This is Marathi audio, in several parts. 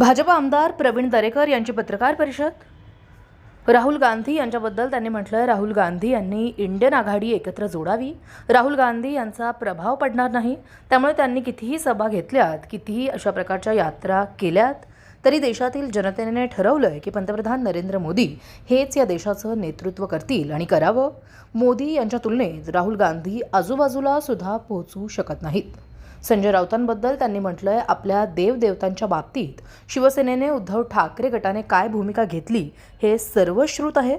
भाजप आमदार प्रवीण दरेकर यांची पत्रकार परिषद. राहुल गांधी यांच्याबद्दल त्यांनी म्हटलं राहुल गांधी यांनी इंडियन आघाडी एकत्र जोडावी. राहुल गांधी यांचा प्रभाव पडणार नाही. त्यामुळे त्यांनी कितीही सभा घेतल्यात कितीही अशा प्रकारच्या यात्रा केल्यात तरी देशातील जनतेने ठरवलंय की पंतप्रधान नरेंद्र मोदी हेच या देशाचं नेतृत्व करतील आणि करावं. मोदी यांच्या तुलनेत राहुल गांधी आजूबाजूला सुद्धा पोहोचू शकत नाहीत. संजय राऊतांबद्दल त्यांनी म्हटलंय आपल्या देवदेवतांच्या बाबतीत शिवसेनेने उद्धव ठाकरे गटाने काय भूमिका घेतली हे सर्व श्रुत आहे.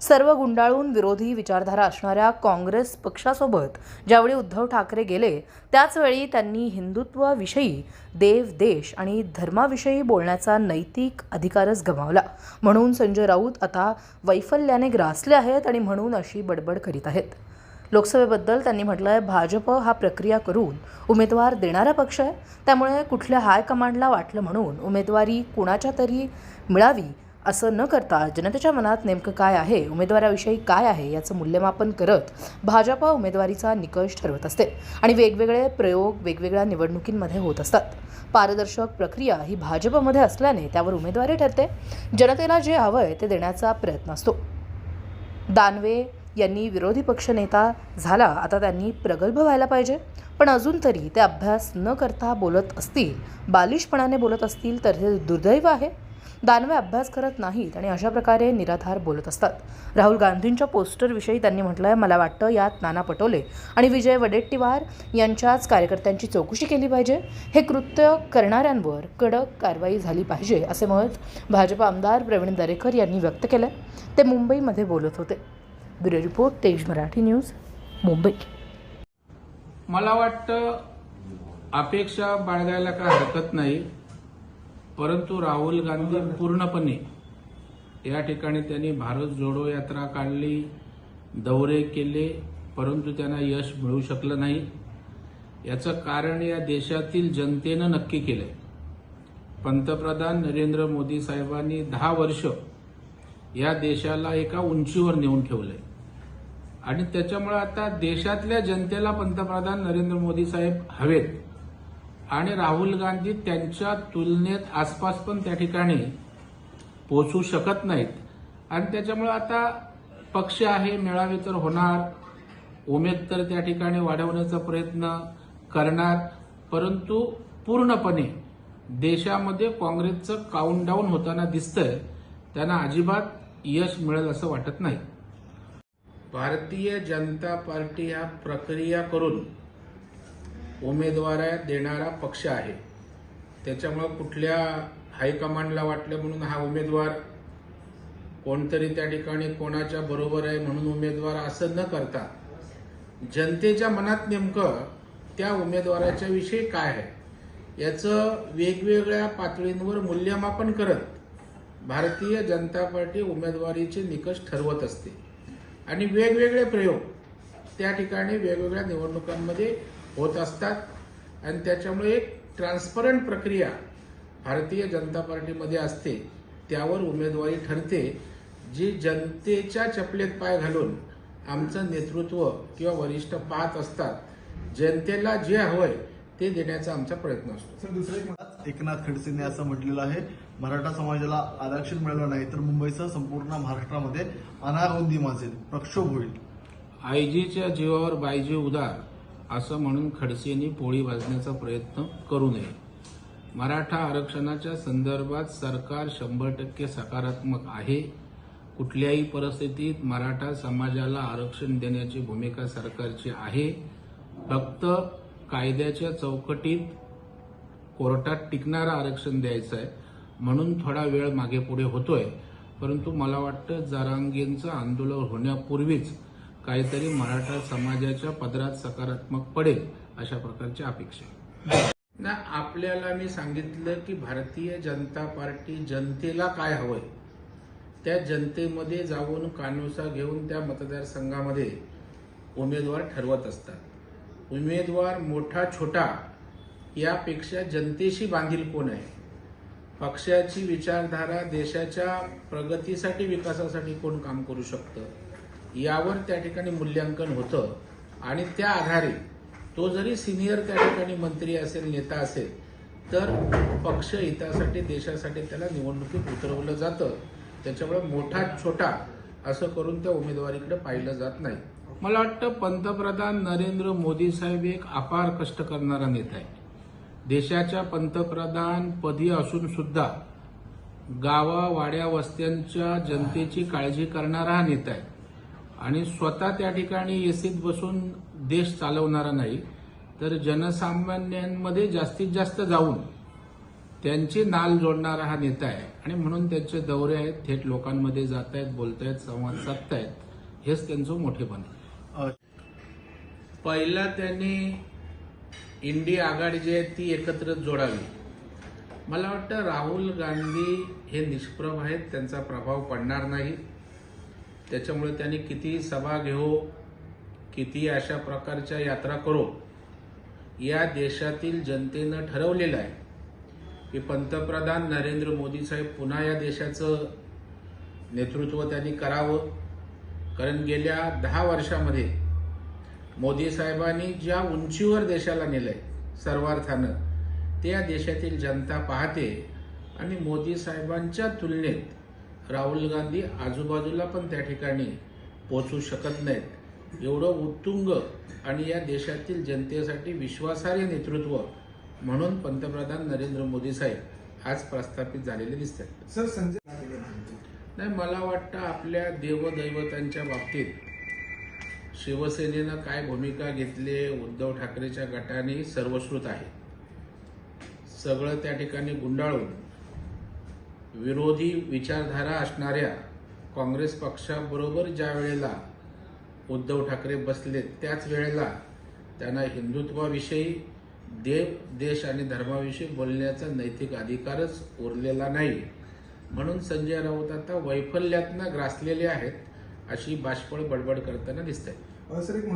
सर्व गुंडाळून विरोधी विचारधारा असणाऱ्या काँग्रेस पक्षासोबत ज्यावेळी उद्धव ठाकरे गेले त्याचवेळी त्यांनी हिंदुत्वाविषयी देव देश आणि धर्माविषयी बोलण्याचा नैतिक अधिकारच गमावला. म्हणून संजय राऊत आता वैफल्याने ग्रासले आहेत आणि म्हणून अशी बडबड करीत आहेत. लोकसभेबद्दल त्यांनी म्हटलं आहे भाजप हा प्रक्रिया करून उमेदवार देणारा पक्ष आहे. त्यामुळे कुठल्या हायकमांडला वाटलं म्हणून उमेदवारी कुणाच्या तरी मिळावी असं न करता जनतेच्या मनात नेमकं काय आहे उमेदवाराविषयी काय आहे याचं मूल्यमापन करत भाजप उमेदवारीचा निकष ठरवत असते आणि वेगवेगळे प्रयोग वेगवेगळ्या निवडणुकींमध्ये होत असतात. पारदर्शक प्रक्रिया ही भाजपमध्ये असल्याने त्यावर उमेदवारी ठरते. जनतेला जे हवं आहे ते देण्याचा प्रयत्न असतो. दानवे यांनी विरोधी पक्षनेता झाला. आता त्यांनी प्रगल्भ व्हायला पाहिजे. पण अजून तरी ते अभ्यास न करता बोलत असतील बालिशपणाने बोलत असतील तर हे दुर्दैव आहे. दानवे अभ्यास करत नाहीत आणि अशा प्रकारे निराधार बोलत असतात. राहुल गांधींच्या पोस्टरविषयी त्यांनी म्हटलं आहे मला वाटतं यात नाना पटोले आणि विजय वडेट्टीवार यांच्याच कार्यकर्त्यांची चौकशी केली पाहिजे. हे कृत्य करणाऱ्यांवर कडक कारवाई झाली पाहिजे असे मत भाजप आमदार प्रवीण दरेकर यांनी व्यक्त केलं ते मुंबईमध्ये बोलत होते. ब्युरो रिपोर्ट तेज मराठी न्यूज मुंबई. मला वाटतं अपेक्षा बाळगायला काय हरकत नाही परंतु राहुल गांधी पूर्णपणे या ठिकाणी त्यांनी भारत जोडो यात्रा काढली दौरे केले परंतु त्यांना यश मिळू शकलं नाही. याचं कारण या देशातील जनतेनं नक्की केलंय. पंतप्रधान नरेंद्र मोदी साहेबांनी दहा वर्ष या देशाला एका उंचीवर नेऊन ठेवलंय. आणि त्याच्यामुळे आता देशातल्या जनतेला पंतप्रधान नरेंद्र मोदी साहेब हवेत. आणि राहुल गांधी त्यांच्या तुलनेत आसपास पण त्या ठिकाणी पोचू शकत नाहीत. आणि त्याच्यामुळे आता पक्ष आहे मेळावे तर होणार उमेद तर त्या ठिकाणी वाढवण्याचा प्रयत्न करणार परंतु पूर्णपणे देशामध्ये काँग्रेसचं काउंटडाऊन होताना दिसतंय. त्यांना अजिबात यश मिळेल असं वाटत नाही. भारतीय जनता पार्टी हा प्रक्रिया करून उमेदवार देणारा पक्ष आहे. त्याच्यामुळं कुठल्या हायकमांडला वाटलं म्हणून हा उमेदवार कोणतरी त्या ठिकाणी कोणाच्या बरोबर आहे म्हणून उमेदवार असं न करता जनतेच्या मनात नेमकं त्या उमेदवाराच्या विषयी काय आहे? याचं वेगवेगळ्या पातळींवर मूल्यमापन करत भारतीय जनता पार्टी उमेदवारीचे निकष ठरवत असते. आणि वेगवेगळे प्रयोग त्या ठिकाणी वेगवेगळ्या निवडणुकांमध्ये होत असतात. आणि त्याच्यामुळे एक ट्रान्सपरंट प्रक्रिया भारतीय जनता पार्टीमध्ये असते. त्यावर उमेदवारी ठरते. जी जनतेच्या चपलेत पाय घालून आमचं नेतृत्व किंवा वरिष्ठ पाहत असतात. जनतेला जे हवंय ते देण्याचा आमचा प्रयत्न असतो. एकनाथ खडसेंनी असं म्हटलेलं आहे. मराठा समाजाला आरक्षण मिळालं नाही तर मुंबईसह संपूर्ण महाराष्ट्रामध्ये अनागोंदी माजेल प्रक्षोभ होईल. आयजीच्या जीवावर बायजी उदार असं म्हणून खडसेंनी पोळी भाजण्याचा प्रयत्न करू नये. मराठा आरक्षणाच्या संदर्भात सरकार शंभर टक्के सकारात्मक आहे. कुठल्याही परिस्थितीत मराठा समाजाला आरक्षण देण्याची भूमिका सरकारची आहे. फक्त कायद्याच्या चौकटीत कोर्टात टिकणारं आरक्षण द्यायचं आहे. म्हणून थोडा वेळ मागे पुढे होतोय. परंतु मला वाटतं जरांगेंचं आंदोलन होण्यापूर्वीच काहीतरी मराठा समाजाच्या पदरात सकारात्मक पडेल अशा प्रकारची अपेक्षा ना आपल्याला मी सांगितलं की भारतीय जनता पार्टी जनतेला काय हवंय? त्या जनतेमध्ये जाऊन कानोसा घेऊन त्या मतदारसंघामध्ये उमेदवार ठरवत असतात. उमेदवार मोठा छोटा यापेक्षा जनतेशी बांधील कोण आहे? पक्षाची विचारधारा देशाच्या प्रगतीसाठी विकासासाठी कोण काम करू शकतं? यावर त्या ठिकाणी मूल्यांकन होतं. आणि त्या आधारे तो जरी सिनियर त्या ठिकाणी मंत्री असेल नेता असेल तर पक्ष हितासाठी देशासाठी त्याला निवडणुकीत उतरवलं जातं. त्याच्यामुळे मोठा छोटा असं करून त्या उमेदवारीकडे पाहिलं जात नाही. मला वाटतं पंतप्रधान नरेंद्र मोदी साहेब एक अपार कष्ट करणारा नेता आहे देशाच्या पंतप्रधान पदी असून सुद्धा गावा वाड्या वस्त्यांच्या जनतेची काळजी करणारा हा नेता आहे. आणि स्वतः त्या ठिकाणी एसीत बसून देश चालवणारा नाही तर जनसामान्यांमध्ये जास्तीत जास्त जाऊन त्यांची नाल जोडणारा हा नेता आहे. आणि म्हणून त्यांचे दौरे आहेत थेट लोकांमध्ये जात आहेत बोलतायत संवाद साधतायत हेच त्यांचं मोठेपण पहिला त्यांनी इंडिया आघाडी जी आहे ती एकत्र जोडावी. मला वाटतं राहुल गांधी हे निष्प्रभ आहेत त्यांचा प्रभाव पडणार नाही. त्याच्यामुळे त्यांनी किती सभा घेऊ किती अशा प्रकारच्या यात्रा करो या देशातील जनतेनं ठरवलेलं आहे की पंतप्रधान नरेंद्र मोदी साहेब पुन्हा या देशाचं नेतृत्व त्यांनी करावं. कारण गेल्या दहा वर्षामध्ये मोदी साहेबांनी ज्या उंचीवर देशाला नेलंय सर्वार्थानं ते या देशातील जनता पाहते आणि मोदी साहेबांच्या तुलनेत राहुल गांधी आजूबाजूला पण त्या ठिकाणी पोचू शकत नाहीत. एवढं उत्तुंग आणि या देशातील जनतेसाठी विश्वासार्ह नेतृत्व म्हणून पंतप्रधान नरेंद्र मोदी साहेब आज प्रस्थापित झालेले दिसतात. सर संजय नाही मला वाटतं आपल्या देवदैवतांच्या बाबतीत शिवसेनेनं काय भूमिका घेतली उद्धव ठाकरेच्या गटाने सर्वश्रुत आहे. सगळं त्या ठिकाणी गुंडाळून विरोधी विचारधारा असणाऱ्या काँग्रेस पक्षाबरोबर ज्या वेळेला उद्धव ठाकरे बसले त्याच वेळेला त्यांना हिंदुत्वाविषयी देव देश आणि धर्माविषयी बोलण्याचा नैतिक अधिकारच उरलेला नाही. म्हणून संजय राऊत आता वैफल्यातनं ग्रासलेले आहेत. अशी बाष्पळ बडबड करताना दिसत आहे एक